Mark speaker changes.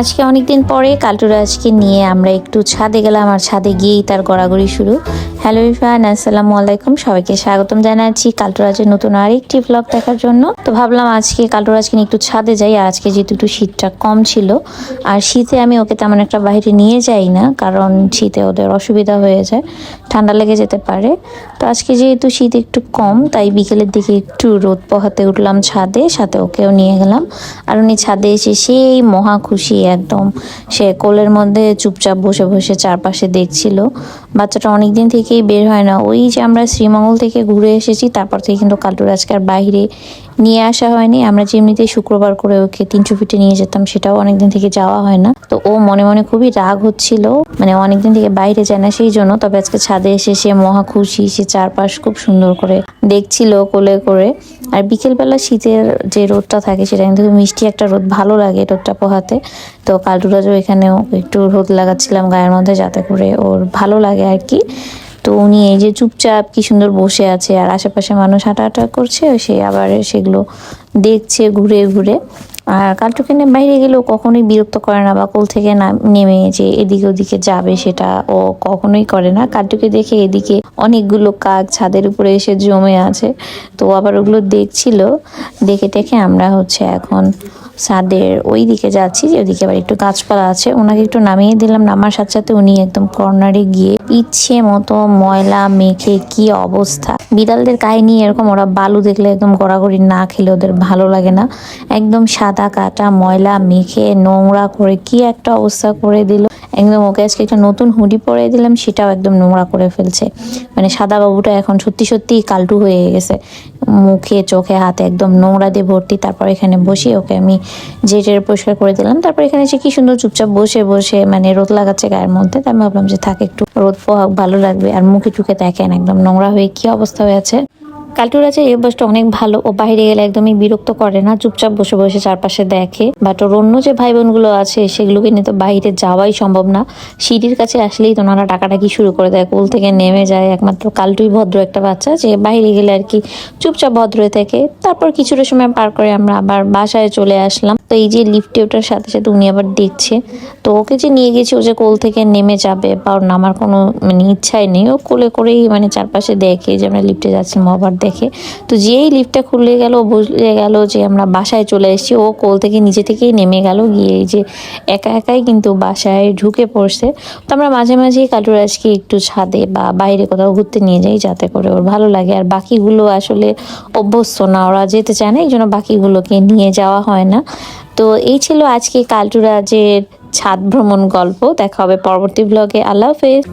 Speaker 1: আজকে অনেকদিন পরে কালটুরাজকে নিয়ে আমরা একটু ছাদে গেলাম আর ছাদে গিয়েই তার গড়াগড়ি শুরু। হ্যালো ইফান আসসালামু আলাইকুম। সবাইকে স্বাগতম জানাচ্ছি কালটুরাজের নতুন আরেকটি ব্লগ দেখার জন্য। তো ভাবলাম আজকে কালটুরাজকে নিয়ে একটু ছাদে যাই আজকে যেহেতু একটু শীতটা কম ছিল, আর শীতে আমি ওকে তেমন একটা বাইরে নিয়ে যাই না, কারণ শীতে ওদের অসুবিধা হয়ে যায়, ঠান্ডা লেগে যেতে পারে। তো আজকে যেহেতু শীত একটু কম, তাই বিকেলের দিকে একটু রোদ পোহাতে উঠলাম ছাদে, সাথে ওকেও নিয়ে গেলাম। আর উনি ছাদে এসে সেই মহা খুশি একদম। সে কোলের মধ্যে চুপচাপ বসে বসে চারপাশে দেখছিল। বাচ্চাটা অনেক দিন থেকেই বের হয় না। ওই যে আমরা শ্রীমঙ্গল থেকে ঘুরে এসেছি, তারপর থেকে কিন্তু কালটুর আজকে আর বাইরে নিয়ে আসা হয়নি। আমরা যেমনিতে শুক্রবার করে ওকে তিনশো ফিটে নিয়ে যেতাম, সেটাও অনেকদিন থেকে যাওয়া হয় না। তো ও মনে মনে খুবই রাগ হচ্ছিল। মানে অনেকদিন থেকে বাইরে যায় না সেই জন্য। তবে আজকে ছাদে এসে সে মহা খুশি, সে চারপাশ খুব সুন্দর করে দেখছিল কোলে করে। আর বিকেলবেলা শীতের যে রোদটা থাকে, সেটা কিন্তু মিষ্টি একটা রোদ, ভালো লাগে রোদটা পোহাতে। তো কালটুরাজও এখানেও একটু রোদ লাগাচ্ছিলাম গায়ের মধ্যে যাতে করে ওর ভালো লাগে আর কি। তো উনি এই যে চুপচাপ কি সুন্দর বসে আছে আর আশেপাশে মানুষ হাঁটাহাঁটা করছে, সে আবার সেগুলো দেখছে ঘুরে ঘুরে। আর কালটুকে বাইরে গেলেও কখনোই বিরক্ত করে না বা কোল থেকে নেমে যে এদিকে ওদিকে যাবে সেটা ও কখনোই করে না। কালটুকে দেখে এদিকে অনেকগুলো কাক ছাদের উপরে এসে জমে আছে। তো আবার ওগুলো দেখছিল। দেখে টেখে আমরা হচ্ছে এখন ছাদের ওই দিকে যাচ্ছি, যে ওদিকে আবার একটু গাছপালা আছে। ওনাকে একটু নামিয়ে দিলাম, নামার সাথে সাথে উনি একদম কর্নারে গিয়ে ইচ্ছে মতো ময়লা মেখে কি অবস্থা। বিড়ালদের কাহিনী এরকম, ওরা বালু দেখলে একদম গড়াগড়ি না খেলে ওদের ভালো লাগে না। একদম সাদা কাটা ময়লা মেখে নোংরা করে কি একটা অবস্থা করে দিল। একদম ওকে আজকে একটা নতুন হুডি পরে দিলাম, সেটাও একদম নোংরা করে ফেলছে। মানে সাদা বাবুটা এখন সত্যি সত্যি কালটু হয়ে গেছে। মুখে, চোখে, হাতে একদম নোংরা দিয়ে ভর্তি, তারপর এখানে বসে ওকে আমি জেটের পরিষ্কার করে দিলাম। তারপর এখানে এসে কি সুন্দর চুপচাপ বসে বসে মানে রোদ লাগাচ্ছে গায়ের মধ্যে, তাই আমি ভাবলাম যে থাকে একটু রোদ পোহাক, ভালো লাগবে। আর মুখে চুখে দেখেন, একদম নোংরা হয়ে কি অবস্থা হয়েছে কালটুরাজের এই অভ্যাসটা অনেক ভালো ও বাইরে গেলে একদমই বিরক্ত করে না, চুপচাপ বসে বসে চারপাশে দেখে। বাট ওর অন্য যে ভাই বোনগুলো আছে, সেগুলোকে নিয়ে তো বাইরে যাওয়াই সম্ভব না। সিঁড়ির কাছে আসলেই তো নানা টাকাটাকি শুরু করে দেয়, কোল থেকে নেমে যায়। একমাত্র কালটুই ভদ্র একটা বাচ্চা, যে বাইরে গেলে আর কি চুপচাপ ভদ্র হয়ে থাকে। তারপর কিছুটা সময় পার করে আমরা আবার বাসায় চলে আসলাম। তো এই যে লিফটে ওটার সাথে সাথে উনি আবার দেখছে। তো ওকে যে নিয়ে গেছি, ও যে কোল থেকে নেমে যাবে, বা ওর নামার কোনো মানে ইচ্ছাই নেই। ও কোলে করেই মানে চারপাশে দেখে যে আমরা লিফটে যাচ্ছি আবার দেখে। তো যেই লিফটটা খুলে গেল বুঝলে গেল যে আমরা বাসায় চলে এসেছি। ও কোল থেকে নিচে থেকেই নেমে গেল, গিয়ে এই যে একা একাই কিন্তু বাসায় ঢুকে পড়ছে। তো আমরা মাঝে মাঝেই কাটুরাজকে একটু ছাদে বা বাইরে কোথাও ঘুরতে নিয়ে যাই, যাতে করে ওর ভালো লাগে। আর বাকিগুলো আসলে অভ্যস্ত না, ওরা যেতে চায় না, এই জন্য বাকিগুলোকে নিয়ে যাওয়া হয় না। তো এই ছিল আজকে কালটুরাজের ছাদ ভ্রমণ গল্প। দেখা হবে পরবর্তী ব্লগে আল্লাহ হাফেজ।